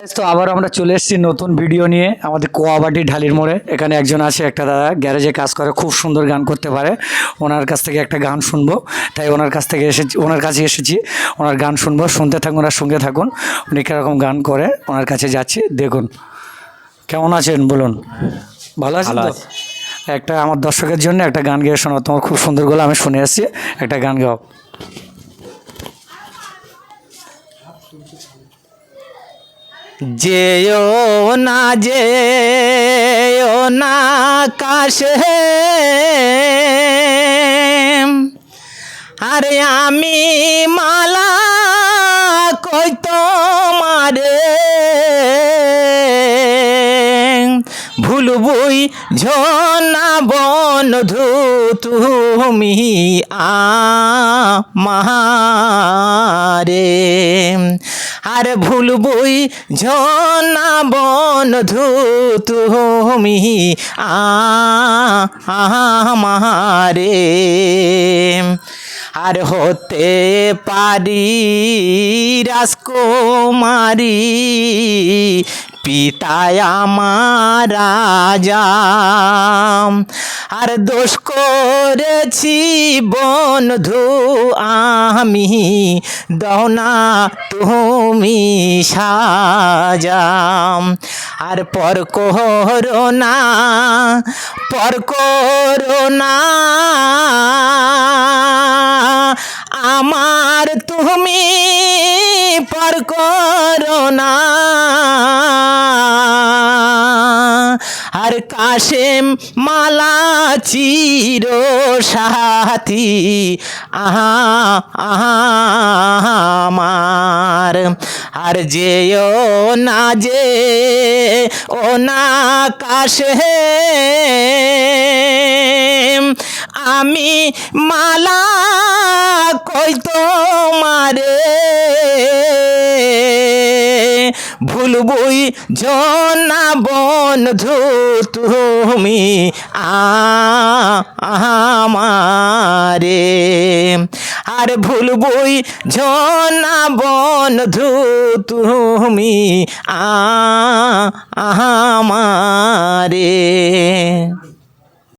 তো আবার আমরা চলে এসেছি নতুন ভিডিও নিয়ে আমাদের কোয়াবাটি ঢালির মোড়ে। এখানে একজন আছে একটা দাদা গ্যারেজে কাজ করে খুব সুন্দর গান করতে পারে। ওনার কাছ থেকে একটা গান শুনব। তাই ওনার কাছ থেকে এসেছি ওনার কাছে এসেছি। ওনার গান শুনব শুনতে থাকুন আর সঙ্গে থাকুন। উনি কীরকম গান করে ওনার কাছে যাচ্ছি দেখুন। কেমন আছেন বলুন? ভালো আছেন একটা আমার দর্শকের জন্য একটা গান গেয়ে শোনাও। তোমার খুব সুন্দর গলা আমি শুনে এসেছি একটা গান গাও। যেও না যেও না কাশে। আরে আমি মালা কই তোমারে? ভুলবুই ঝনা বন্ধু তুমি আমারে। আর ভুলবুই ঝনা বন্ধু তুমি আমারে। আর হতে পারি রাজকুমারী পিতায় আমার আর দোষ করেছি বন্ধু আমি দনা তুমি সাজাম। আর পর করোনা পর করোনা আমার তুমি পর করোনা আর কাশেম মালা চির সাথী আহা আহা আমার। আর যেও না যে, ও না কাশে আমি মালা কই তোমারে ভুলবুই জনা বন্ধু তুমি আমারে। আর ভুলবই জনা বন্ধু তুমি আমারে।